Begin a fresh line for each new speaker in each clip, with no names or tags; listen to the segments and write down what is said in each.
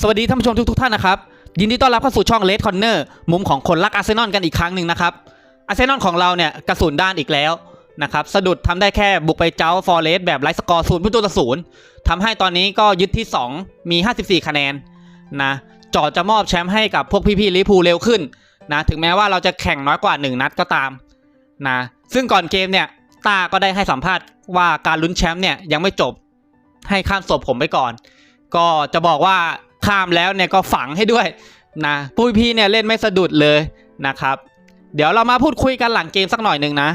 สวัสดีท่านผู้ชมทุกๆท่านนะครับ ยินดีต้อนรับเข้าสู่ช่องเลดคอนเนอร์มุมของคนรักอาร์เซนอลกันอีกครั้งหนึ่งนะครับอาร์เซนอลของเราเนี่ยกระสุนด้านอีกแล้วนะครับสะดุดทำได้แค่บุกไปเจ้าฟอร์เรสแบบไร้สกอร์ศูนย์ประตูต่อศูนย์ทำให้ตอนนี้ก็ยึดที่ 2 มี 54 คะแนนนะจอดจะมอบแชมป์ให้กับพวกพี่ๆลิเวอร์พูลเร็วขึ้นนะถึงแม้ว่าเราจะแข่งน้อยกว่า 1 นัดก็ตามนะซึ่งก่อนเกมเนี่ยตาก็ได้ให้สัมภาษณ์ว่าการลุ้นแชมป์เนี่ยยังไม่จบให้ข้ามศพผมไปก่อน ก็จะบอกว่า ข้ามแล้วเนี่ยก็ฝังให้ด้วยนะผู้พี่เนี่ยเล่นไม่สะดุดเลยนะครับ เดี๋ยวเรามาพูดคุยกันหลังเกมสักหน่อยหนึ่งนะ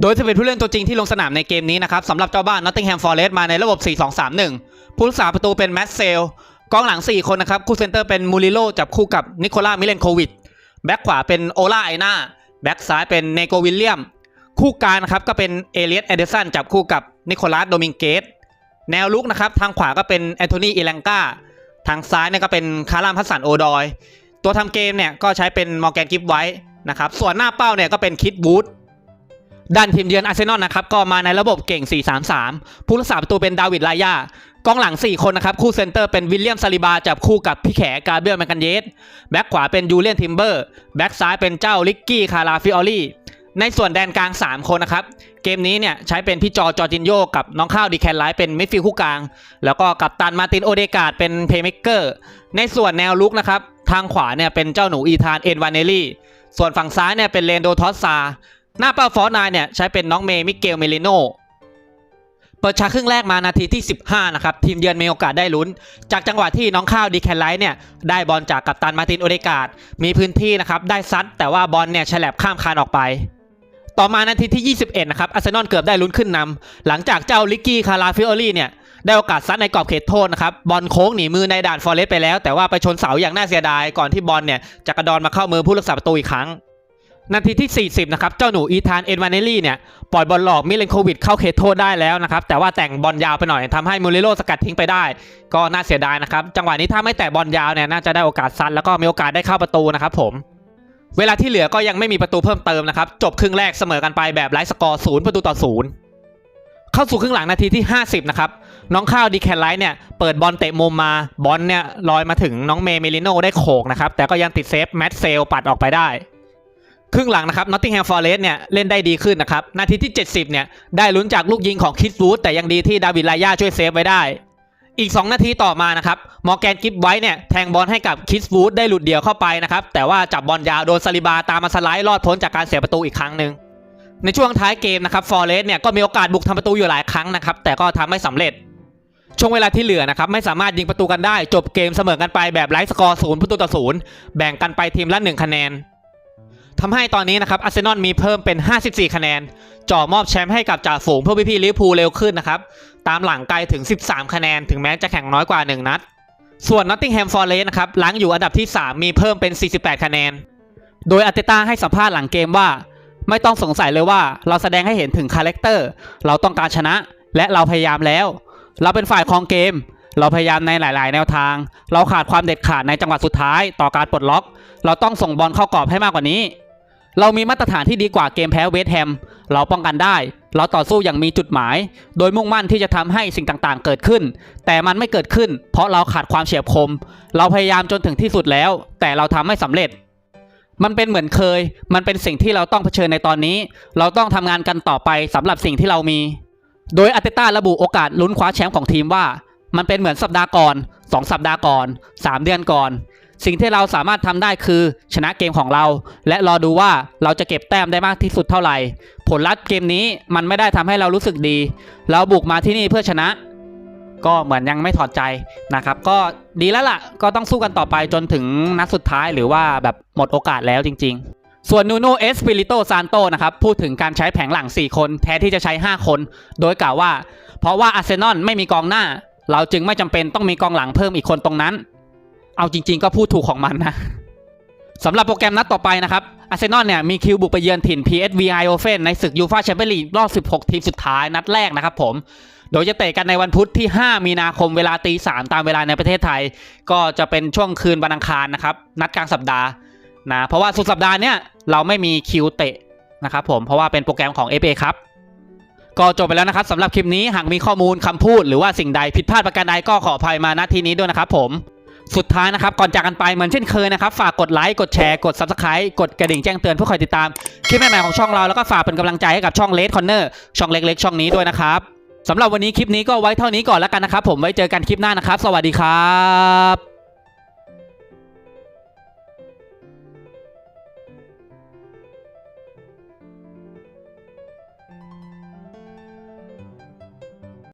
โดยจะเป็นผู้เล่นตัวจริงที่ลงสนามในเกมนี้นะครับสำหรับเจ้าบ้าน Nottingham Forest มาในระบบ 4-2-3-1 ผู้รักษาประตูเป็นแมตเซลกองหลัง 4 คนนะครับ คู่เซนเตอร์เป็นมูริโลจับคู่กับนิโคล่ามิเลนโควิดแบ็คขวาเป็นโอลาไอนาแบ็คซ้ายเป็นเนโกวิลเลียม คู่กลางนะครับก็เป็นเอเลียสเอเดสันจับคู่กับนิโคลัสโดมิงเกสแนวลุกนะครับทางขวาก็เป็นแอนโทนีอิลังกา ทางซ้ายเนี่ยก็เป็นคาร์ลัมพัสสันโอดอย ตัวทำเกมเนี่ยก็ใช้เป็นมอร์แกนกิฟไว้นะครับ ส่วนหน้าเป้าเนี่ยก็เป็นคิดบูธด้านทีมเยือนอาร์เซนอลนะครับก็มาในระบบเก่ง 4-3-3 ผู้รักษาประตูเป็นดาวิดลายากองหลัง 4 คนนะครับ คู่เซนเตอร์เป็นวิลเลียมซาลิบา จับคู่กับพี่แขกาเบรียลแมกันเยสแบ็คขวาเป็นยูเลียนทิมเบอร์แบ็คซ้ายเป็นเจ้าลิกกี้คาราฟิออลี่ ในส่วนแดนกลาง 3 คนนะครับ เกมนี้เนี่ยใช้เป็นพี่จอจอร์จินโยกับน้องข้าวดีแคนไลท์เป็นมิดฟิลด์คู่กลาง แล้วก็กัปตันมาตินโอเดกาดเป็นเพย์เม k เกอร์ในส่วนแนวลุกนะครับ ทางขวาเนี่ยเป็นเจ้าหนูอีธานเอ็นวานเนลลี่ส่วนฝั่งซ้ายเนี่ยเป็นเลนโดทอสซาหน้าเป้าฟอร์นายเนี่ยใช้เป็นน้องเมย์มิเกลเมลิโนเปิดฉากครึ่งแรกมานาทีที่ 15 นะครับ ทีมเยือนมีโอกาสได้ลุ้น จากจังหวะที่น้องข้าวดีแคนไลท์เนี่ย ได้บอลจากกัปตันมาตินโอเดกาดมีพื้นที่นะครับ ได้ซัดแต่ว่าบอลเนี่ยฉลับข้ามคานออกไป ต่อมานาทีที่ 21 นะครับ อาร์เซนอลเกือบได้ลุ้นขึ้นนำหลังจากเจ้าลิกกี้คาราฟิโอลี่เนี่ย ได้โอกาสซัดในกรอบเขตโทษนะครับ บอลโค้งหนีมือในด่านฟอร์เรสต์ไปแล้ว แต่ว่าไปชนเสาอย่างน่าเสียดาย ก่อนที่บอลเนี่ยจะกระดอนมาเข้ามือผู้รักษาประตูอีกครั้ง นาทีที่ 40 นะครับ เจ้าหนูอีธานเอ็นวานเนลลี่เนี่ย ปล่อยบอลหลอกมิเลนโควิดเข้าเขตโทษได้แล้วนะครับ แต่ว่าแต่งบอลยาวไปหน่อยทำให้มูริโลสกัดทิ้งไปได้ ก็น่าเสียดายนะครับ จังหวะนี้ถ้าไม่แตะบอลยาวเนี่ยน่าจะได้โอกาสซัดแล้วก็มีโอกาสได้เข้าประตูนะครับผม เวลาที่เหลือก็ยังไม่มีประตูเพิ่มเติมนะครับ จบครึ่งแรกเสมอกันไปแบบไร้สกอร์ศูนย์ประตูต่อศูนย์เข้าสู่ครึ่งหลังนาทีที่ 50 นะครับ น้องข้าวดีแคนไลท์เนี่ย เปิดบอลเตะมุมมาบอลเนี่ยลอยมาถึงน้องเมเมลิโนได้โขกนะครับ แต่ก็ยังติดเซฟแมตเซลปัดออกไปได้ ครึ่งหลังนะครับนอตติงแฮมฟอร์เรสเนี่ย เล่นได้ดีขึ้นนะครับ นาทีที่ 70 เนี่ย ได้ลุ้นจากลูกยิงของคิดวูดแต่ยังดีที่ดาวิดลายาช่วยเซฟไว้ได้ อีก 2 นาทีต่อมานะครับมอร์แกนกิฟไว้เนี่ยแทงบอลให้กับคิสวูดได้หลุดเดี่ยวเข้าไปนะครับแต่ว่าจับบอลยาวโดนซาลิบาตามมาสไลด์รอดพ้นจากการเสียประตูอีกครั้งหนึ่งในช่วงท้ายเกมนะครับฟอร์เรสเนี่ยก็มีโอกาสบุกทำประตูอยู่หลายครั้งนะครับแต่ก็ทำไม่สำเร็จ ช่วงเวลาที่เหลือนะครับไม่สามารถยิงประตูกันได้ จบเกมเสมอกันไปแบบไร้สกอร์ศูนย์ประตูต่อศูนย์แบ่งกันไปทีมละหนึ่งคะแนน ทำให้ตอนนี้นะครับอาร์เซนอลมีเพิ่มเป็น 54 คะแนนจ่อมอบแชมป์ให้กับจ่าฝูงเพื่อพี่ๆลิเวอร์พูลเร็วขึ้นนะครับตามหลังไกลถึง 13 คะแนนถึงแม้จะแข่งน้อยกว่า 1 นัด ส่วน Nottingham Forest นะครับหลังอยู่อันดับที่ 3 มีเพิ่มเป็น 48 คะแนน โดยอาร์เตต้าให้สัมภาษณ์หลังเกมว่า ไม่ต้องสงสัยเลยว่าเราแสดงให้เห็นถึงคาแรคเตอร์เราต้องการชนะ และเราพยายามแล้ว เราเป็นฝ่ายครองเกม เราพยายามในหลาย ๆ แนวทาง เราขาดความเด็ดขาดในจังหวะสุดท้าย ต่อการปลดล็อก เราต้องส่งบอลเข้ากรอบให้มากกว่านี้ เรามีมาตรฐานที่ดีกว่าเกมแพ้เวสแฮม เราป้องกันได้ เราต่อสู้อย่างมีจุดหมาย โดยมุ่งมั่นที่จะทำให้สิ่งต่างๆ เกิดขึ้น แต่มันไม่เกิดขึ้น เพราะเราขาดความเฉียบคม เราพยายามจนถึงที่สุดแล้ว แต่เราทำไม่สำเร็จ มันเป็นเหมือนเคย มันเป็นสิ่งที่เราต้องเผชิญในตอนนี้ เราต้องทำงานกันต่อไปสำหรับสิ่งที่เรามี โดยอาร์เตต้าระบุโอกาสลุ้นคว้าแชมป์ของทีมว่า มันเป็นเหมือนสัปดาห์ก่อน2สัปดาห์ก่อน 3 เดือนก่อน สิ่งที่เราสามารถทำได้คือชนะเกมของเรา และรอดูว่าเราจะเก็บแต้มได้มากที่สุดเท่าไหร่ ผลลัพธ์เกมนี้มันไม่ได้ทำให้เรารู้สึกดี เราบุกมาที่นี่เพื่อชนะ ก็เหมือนยังไม่ถอดใจนะครับ ก็ดีแล้วล่ะ ก็ต้องสู้กันต่อไปจนถึงนัดสุดท้ายหรือว่าแบบหมดโอกาสแล้วจริง ๆส่วนนูโนเอสปิริโตซานโตนะครับ พูดถึงการใช้แผงหลัง 4 คนแทนที่จะใช้ 5 คน โดยกล่าวว่า เพราะว่าอาร์เซนอลไม่มีกองหน้า เราจึงไม่จำเป็นต้องมีกองหลังเพิ่มอีกคนตรงนั้น เอาจริง ๆ ก็พูดถูกของมันนะสำหรับโปรแกรมนัดต่อไปนะครับ อาร์เซนอลเนี่ยมีคิวบุกไปเยือนถิ่น PSV Eindhoven ในศึกยูฟาแชมเปี้ยนลีกรอบ 16 ทีมสุดท้ายนัดแรกนะครับผม โดยจะเตะกันในวันพุธที่ 5 มีนาคมเวลาตี3ตามเวลาในประเทศไทย ก็จะเป็นช่วงคืนวันอังคารนะครับ นัดกลางสัปดาห์นะ เพราะว่าสุดสัปดาห์เนี่ยเราไม่มีคิวเตะนะครับผม เพราะว่าเป็นโปรแกรมของ FA ครับ ก็จบไปแล้วนะครับสำหรับคลิปนี้ หากมีข้อมูลคำพูด หรือว่าสิ่งใดผิดพลาดประการใดก็ขออภัยมาณที่นี้ด้วยนะครับผม สุดท้ายนะครับ ก่อนจากกันไปเหมือนเช่นเคยนะครับ ฝากกดไลค์กดแชร์กด Subscribe กดกระดิ่งแจ้งเตือนเพื่อคอยติดตามคลิปใหม่ๆของช่องเราแล้วก็ฝากเป็นกำลังใจให้กับช่องเลดคอนเนอร์ช่องเล็กๆ ช่องนี้ด้วยนะครับสำหรับวันนี้คลิปนี้ก็ไว้เท่านี้ก่อนแล้วกันนะครับ ผมไว้เจอกันคลิปหน้านะครับ สวัสดีครับ